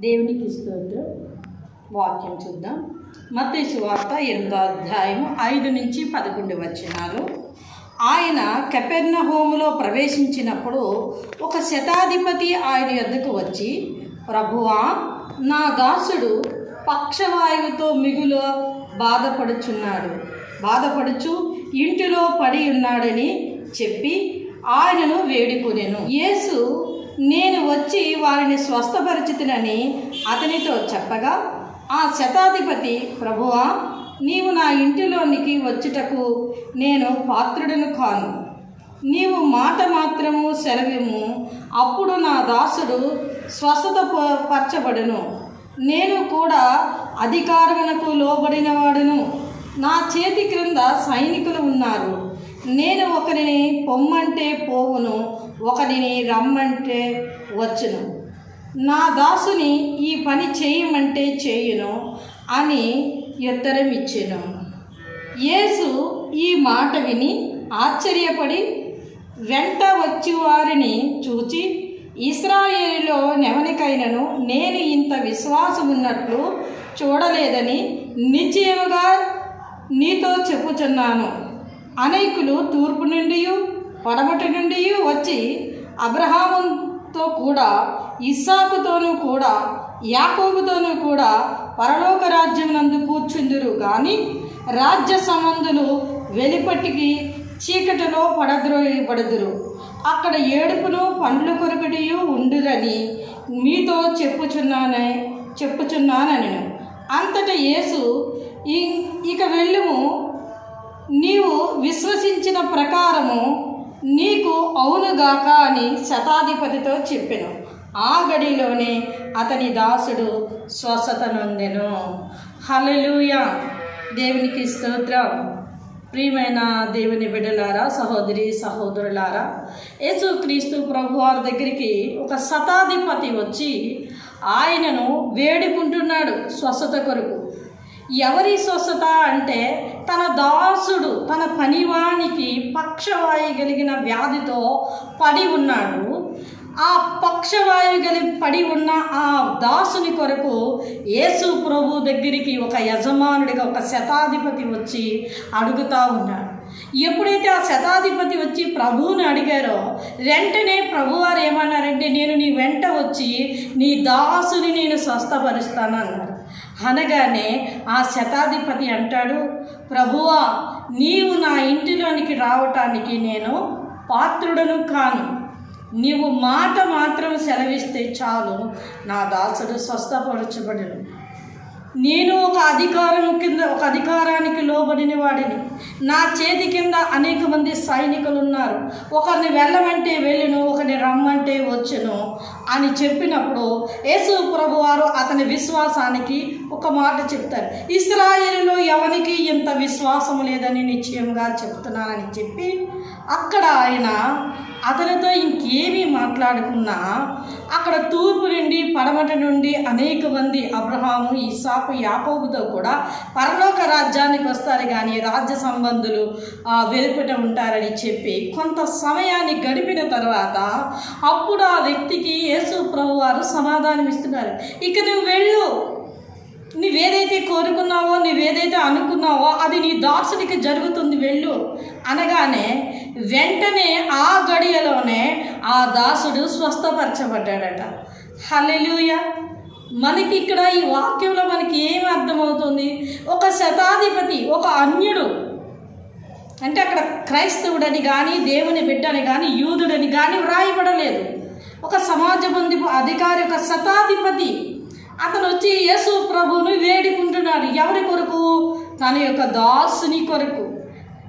దేవునికి స్తోత్రం. వాక్యం చూద్దాం. మత వార్త ఎనిమిదో అధ్యాయం ఐదు నుంచి పదకొండు వచ్చినారు ఆయన కెపెర్న హోములో ప్రవేశించినప్పుడు ఒక శతాధిపతి ఆయన యొద్దకు వచ్చి ప్రభువా నా దాసుడు పక్షవాయువుతో మిగులు బాధపడుచున్నాడు. బాధపడుచు ఇంటిలో పడి ఉన్నాడని చెప్పి ఆయనను వేడుకొనెను. యేసు నేను వచ్చి వారిని స్వస్థపరిచితునని అతనితో చెప్పగా ఆ శతాధిపతి ప్రభువా నీవు నా ఇంటిలోనికి వచ్చుటకు నేను పాత్రుడను కాను. నీవు మాట మాత్రము సెలవిము అప్పుడు నా దాసుడు స్వస్థత పరచబడును. నేను కూడా అధికారమునకు లోబడినవాడును. నా చేతి క్రింద సైనికులు ఉన్నారు. నేను ఒకరిని పొమ్మంటే పోవును ఒకరిని రమ్మంటే వచ్చును. నా దాసుని ఈ పని చేయమంటే చేయును అని ఉత్తరం ఇచ్చాను యేసు ఈ మాట విని ఆశ్చర్యపడి వెంట వచ్చి వారిని చూచి ఇస్రాయేలులో నెవనికైనను నేను ఇంత విశ్వాసం ఉన్నట్లు చూడలేదని నిశ్చయముగా నీతో చెప్పుచున్నాను. అనేకులు తూర్పు నుండి పడమటి నుండి వచ్చి అబ్రహాముతో కూడా ఇస్సాకుతోనూ కూడా యాకోబుతోనూ కూడా పరలోక రాజ్యం నందు కూర్చుందురు. కానీ రాజ్య సంబంధులు వెలిపట్టికి చీకటిలో పడద్రోయబడదురు. అక్కడ ఏడుపును పండ్లు కొరకడియు ఉండురని మీతో చెప్పుచున్నానే చెప్పుచున్నానని. అంతట యేసు ఇక వెళ్ళుము నీవు విశ్వసించిన ప్రకారము నీకు అవునుగాక అని శతాధిపతితో చెప్పెను. ఆ గడిలోనే అతని దాసుడు స్వస్థత నొందెను. హలలుయ దేవునికి స్తోత్రం. ప్రియమైన దేవుని బిడ్డలారా సహోదరి సహోదరులారా యేసుక్రీస్తు ప్రభు వారి దగ్గరికి ఒక శతాధిపతి వచ్చి ఆయనను వేడుకుంటున్నాడు స్వస్థత కొరకు. ఎవరి స్వస్థత అంటే తన దాసుడు తన పనివానికి పక్షవాయు కలిగిన వ్యాధితో పడి ఉన్నాడు. ఆ పక్షవాయు కలిగి పడి ఉన్న ఆ దాసుని కొరకు యేసు ప్రభు దగ్గరికి ఒక యజమానుడిగా ఒక శతాధిపతి వచ్చి అడుగుతా ఉన్నాడు. ఎప్పుడైతే ఆ శతాధిపతి వచ్చి ప్రభువుని అడిగారో వెంటనే ప్రభువారు ఏమన్నారంటే నేను నీ వెంట వచ్చి నీ దాసుని నేను స్వస్థపరుస్తాను అన్నారు. అనగానే ఆ శతాధిపతి అంటాడు ప్రభువా నీవు నా ఇంటిలోనికి రావటానికి నేను పాత్రుడను కాను. నీవు మాట మాత్రం సెలవిస్తే చాలు. నా దాసుడు స్వస్థపరచబడను. నేను ఒక అధికారం కింద ఒక అధికారానికి లోబడిన వాడిని. నా చేతి కింద అనేక మంది సైనికులు ఉన్నారు ఒకరిని వెళ్ళమంటే వెళ్ళును ఒకరిని రమ్మంటే వచ్చును అని చెప్పినప్పుడు యేసు ప్రభు వారు అతని విశ్వాసానికి ఒక మాట చెప్తారు. ఇస్రాయేలులో ఎవరికి ఇంత విశ్వాసం లేదని నిశ్చయంగా చెప్తున్నానని చెప్పి అక్కడ ఆయన అతనితో ఇంకేమీ మాట్లాడుకున్నా అక్కడ తూర్పు నుండి పడమట నుండి అనేక మంది అబ్రహాము ఇసాకు యాకోబుతో కూడా పరలోక రాజ్యానికి వస్తారు కానీ రాజ్య సంబంధులు ఆ, వెలుపట ఉంటారని చెప్పి కొంత సమయాన్ని గడిపిన తర్వాత అప్పుడు ఆ వ్యక్తికి యేసు ప్రభు వారు సమాధానం ఇస్తున్నారు. ఇక నువ్వు వెళ్ళు. నీవేదైతే కోరుకున్నావో నువ్వేదైతే అనుకున్నావో అది నీ దాసుడికి జరుగుతుంది వెళ్ళు. అనగానే వెంటనే ఆ గడియలోనే ఆ దాసుడు స్వస్థపరచబడ్డాడట. హలెలుయ మనకి ఇక్కడ ఈ వాక్యంలో మనకి ఏమి అర్థమవుతుంది? ఒక శతాధిపతి ఒక అన్యుడు. అంటే అక్కడ క్రైస్తవుడని కానీ దేవుని బిడ్డని కానీ యూదుడని కానీ వ్రాయబడలేదు. ఒక సమాజ బంధు అధికారి ఒక శతాధిపతి. అతను వచ్చి యేసు ప్రభువును వేడుకుంటున్నాడు. ఎవరి కొరకు? తన యొక్క దాసుని కొరకు.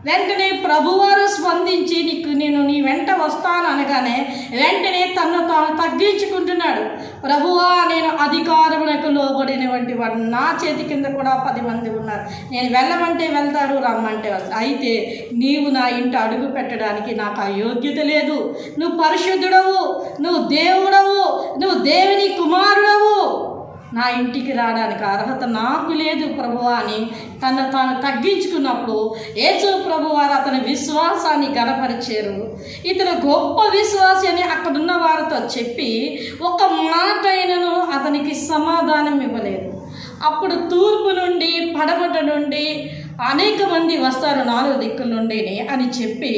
వెంటనే ప్రభువారు స్పందించి నీకు నేను నీ వెంట వస్తాను అనగానే వెంటనే తను తాను తగ్గించుకుంటున్నాడు. ప్రభువా నేను అధికారములకు లోబడినటువంటి వాడు నా చేతి కింద కూడా పది మంది ఉన్నారు. నేను వెళ్ళమంటే వెళ్తారు రమ్మంటే వస్తారు అయితే నీవు నా ఇంట అడుగు పెట్టడానికి నాకు ఆ యోగ్యత లేదు. నువ్వు పరిశుద్ధుడవు నువ్వు దేవుడవు నువ్వు దేవుని కుమారుడవు. నా ఇంటికి రావడానికి అర్హత నాకు లేదు ప్రభువా అని తను తాను తగ్గించుకున్నప్పుడు యేసు ప్రభువారు అతని విశ్వాసాన్ని గనపరిచారు ఇతను గొప్ప విశ్వాసి అని అక్కడున్న వారితో చెప్పి ఒక మాట అయినను అతనికి సమాధానం ఇవ్వలేదు. అప్పుడు తూర్పు నుండి పడమట నుండి అనేక మంది వస్తారు నాలుగు దిక్కుల నుండిని అని చెప్పి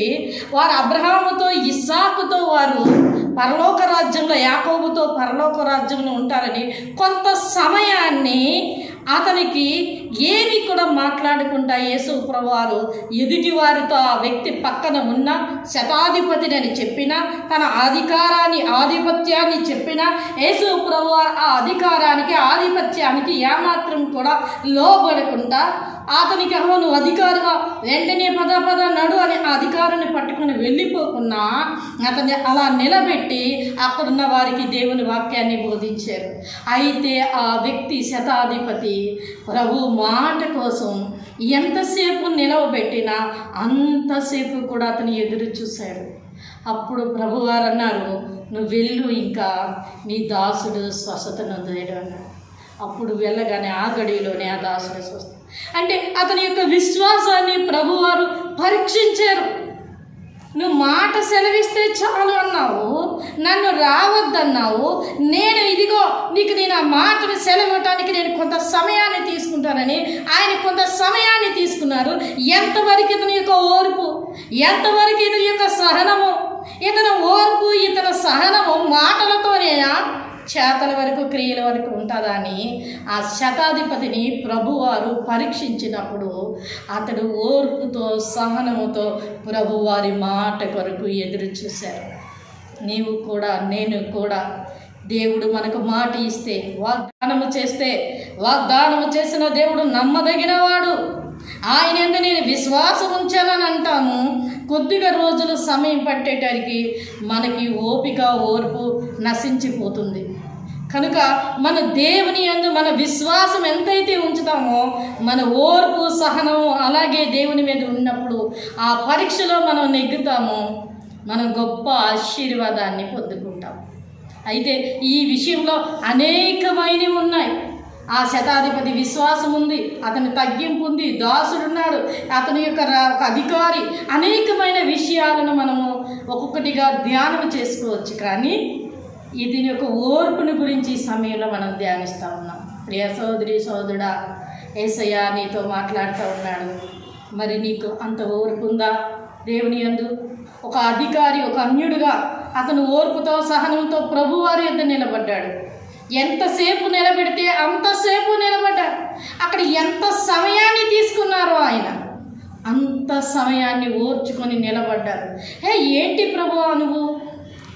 వారు అబ్రహాముతో ఇస్సాకుతో వారు పరలోక రాజ్యంలో యాకోబుతో పరలోక రాజ్యంలో ఉంటారని కొంత సమయాన్ని అతనికి ఏమి కూడా మాట్లాడుకుంటా యేసు ప్రభువారు ఎదుటి వారితో ఆ వ్యక్తి పక్కన ఉన్న శతాధిపతిని అని చెప్పినా తన అధికారాన్ని ఆధిపత్యాన్ని చెప్పినా యేసు ప్రభువారు ఆ అధికారానికి ఆధిపత్యానికి ఏమాత్రం కూడా లోబడకుండా అతనికి అహో నువ్వు అధికారుగా వెంటనే పద పద నడు అని ఆ అధికారాన్ని పట్టుకుని వెళ్ళిపోకున్నా అతన్ని అలా నిలబెట్టి అక్కడున్న వారికి దేవుని వాక్యాన్ని బోధించారు. అయితే ఆ వ్యక్తి శతాధిపతి ప్రభు మాట కోసం ఎంతసేపు నిలవబెట్టినా అంతసేపు కూడా అతను ఎదురు చూశాడు. అప్పుడు ప్రభువారు అన్నారు నువ్వు వెళ్ళు ఇంకా నీ దాసుడు స్వస్థత నొందాడు అన్నాడు అప్పుడు వెళ్ళగానే ఆ గడిలోనే ఆ దాసుడు స్వస్థ అంటే అతని యొక్క విశ్వాసాన్ని ప్రభువారు పరీక్షించారు. నువ్వు మాట సెలవిస్తే చాలు అన్నావు. నన్ను రావద్దన్నావు. నేను ఇదిగో నీకు నేను ఆ మాటను సెలవివ్వటానికి నేను కొంత సమయాన్ని తీసుకుంటానని ఆయన కొంత సమయాన్ని తీసుకున్నారు. ఎంతవరకు ఇతని యొక్క ఓర్పు? ఎంతవరకు ఇతని యొక్క సహనము? ఇతని ఓర్పు ఇతని సహనము మాటలతోనేనా? చేతల వరకు క్రియల వరకు ఉంటుందని ఆ శతాధిపతిని ప్రభువారు పరీక్షించినప్పుడు అతడు ఓర్పుతో సహనముతో ప్రభువారి మాట కొరకు ఎదురు చూశారు. నీవు కూడా నేను కూడా. దేవుడు మనకు మాట ఇస్తే వాగ్దానము చేస్తే వాగ్దానము చేసిన దేవుడు నమ్మదగినవాడు. ఆయన ఎందు నేను విశ్వాసం ఉంచానని అంటాము. కొద్దిగా రోజులు సమయం పట్టేటరికి మనకి ఓపిక ఓర్పు నశించిపోతుంది. కనుక మన దేవుని అందు మన విశ్వాసం ఎంతైతే ఉంచుతామో మన ఓర్పు సహనం అలాగే దేవుని మీద ఉన్నప్పుడు ఆ పరీక్షలో మనం నెగ్గుతామో మనం గొప్ప ఆశీర్వాదాన్ని పొందుకుంటాం. అయితే ఈ విషయంలో అనేకమైనవి ఉన్నాయి. ఆ శతాధిపతి విశ్వాసం ఉంది అతని తగ్గింపు ఉంది దాసుడున్నాడు అతని యొక్క ఒక అధికారి అనేకమైన విషయాలను మనము ఒక్కొక్కటిగా ధ్యానం చేసుకోవచ్చు. కానీ దీని యొక్క ఓర్పుని గురించి ఈ సమయంలో మనం ధ్యానిస్తూ ఉన్నాం. ప్రియ సోదరి సోదరుడా ఏసయ్య నీతో మాట్లాడుతూ ఉన్నాడు. మరి నీకు అంత ఓర్పు ఉందా? దేవుని యందు ఒక అధికారి ఒక అన్యుడుగా అతను ఓర్పుతో సహనంతో ప్రభువారి యొద్ద నిలబడ్డాడు. ఎంతసేపు నిలబెడితే అంతసేపు నిలబడ్డాడు. అక్కడ ఎంత సమయాన్ని తీసుకున్నారో ఆయన. అంత సమయాన్ని ఓర్చుకొని నిలబడ్డారు హే ఏంటి ప్రభు నువ్వు?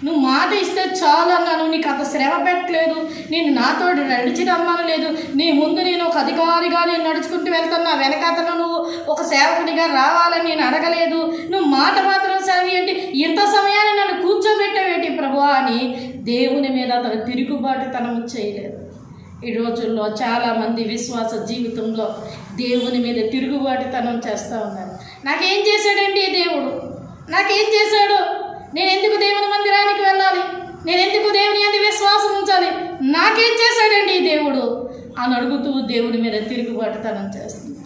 నువ్వు మాట ఇస్తే చాలు అన్నాను. నీకు అంత శ్రమ పెట్టలేదు. నేను నాతో నడిచి లేదు. నీ ముందు నేను ఒక అధికారిగా నేను నడుచుకుంటూ వెళ్తున్నా. వెనకతను నువ్వు ఒక సేవకుడిగా రావాలని నేను అడగలేదు. నువ్వు మాట మాత్రం సెలవేంటి ఇంత సమయాన్ని నన్ను కూర్చోబెట్టవేంటి ప్రభు అని దేవుని మీద అతను తిరుగుబాటుతనం చేయలేదు. ఈ రోజుల్లో చాలామంది విశ్వాస జీవితంలో దేవుని మీద తిరుగుబాటుతనం చేస్తూ ఉన్నారు. నాకేం చేశాడండి ఈ దేవుడు? నాకేం చేశాడు? నేను ఎందుకు దేవుని మందిరానికి వెళ్ళాలి? నేను ఎందుకు దేవుని అందు విశ్వాసం ఉంచాలి? నాకేం చేశాడండి ఈ దేవుడు? అని అడుగుతూ దేవుని మీద తిరుగుబాటుతనం చేస్తుంది.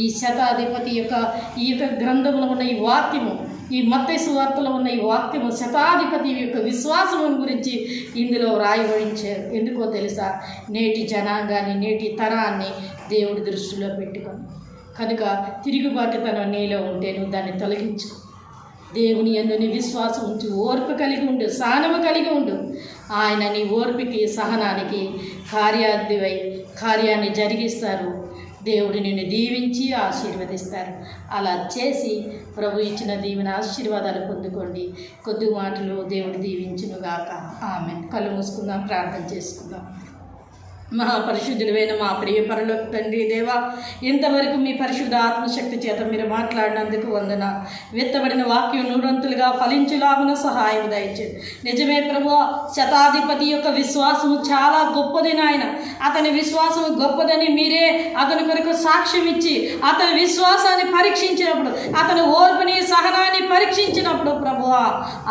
ఈ శతాధిపతి యొక్క ఈ యొక్క గ్రంథంలో ఉన్న ఈ వాక్యము ఈ మత్తయి వార్తలో ఉన్న ఈ వాక్యము శతాధిపతి యొక్క విశ్వాసము గురించి ఇందులో రాయబడించారు. ఎందుకో తెలుసా? నేటి జనాంగాన్ని నేటి తరాన్ని దేవుడి దృష్టిలో పెట్టుకొని. కనుక తిరుగుబాటుతనం నీలో ఉంటే నువ్వు దాన్ని తొలగించు. దేవుని ఎందు నీ విశ్వాసం ఉంచి ఓర్పు కలిగి ఉండు సహనము కలిగి ఉండు. ఆయన నీ ఓర్పుకి సహనానికి కార్యార్థివై కార్యాన్ని జరిగిస్తారు. దేవుడు నిన్ను దీవించి ఆశీర్వదిస్తారు. అలా చేసి ప్రభు ఇచ్చిన దీవెన ఆశీర్వాదాలు పొందుకోండి. కొద్ది మాటలు దేవుడు దీవించునుగాక. ఆమె కళ్ళు మూసుకుందాం ప్రార్థన చేసుకుందాం. మహాపరిశుద్ధుడైన మా ప్రియ పరలో తండ్రి దేవా ఇంతవరకు మీ పరిశుద్ధ ఆత్మశక్తి చేత మీరు మాట్లాడినందుకు వందన. విత్తబడిన వాక్యం నూరంతులుగా ఫలించులాగున సహాయం దయచేది నిజమే ప్రభు శతాధిపతి యొక్క విశ్వాసము చాలా గొప్పది నాయన. అతని విశ్వాసము గొప్పదని మీరే అతని కొరకు సాక్ష్యం ఇచ్చి అతని విశ్వాసాన్ని పరీక్షించినప్పుడు అతని ఓర్పుని సహనాన్ని పరీక్షించినప్పుడు ప్రభు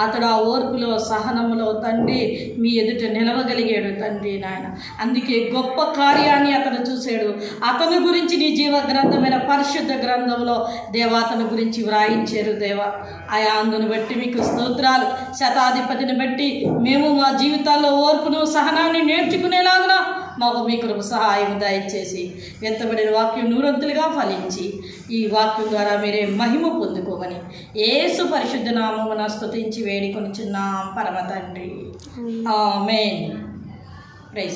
అతడు ఆ ఓర్పులో సహనములో తండ్రి మీ ఎదుట నిలవగలిగాడు తండ్రి నాయన. అందుకే గొప్ప కార్యాన్ని అతను చూశాడు. అతని గురించి నీ జీవ గ్రంథమైన పరిశుద్ధ గ్రంథంలో దేవా అతని గురించి వ్రాయించారు దేవా. ఆయా అందును బట్టి మీకు స్తోత్రాలు. శతాధిపతిని బట్టి మేము మా జీవితాల్లో ఓర్పును సహనాన్ని నేర్చుకునేలాగున మాకు మీ కృప సహాయం దయచేసి వెత్తబడిన వాక్యం నూరంతులుగా ఫలించి ఈ వాక్యం ద్వారా మీరే మహిమ పొందుకోమని ఏసు పరిశుద్ధ నామమున స్తుతించి వేడుకొని చిన్న పరమ తండ్రి. ఆమెన్. ప్రైజ్.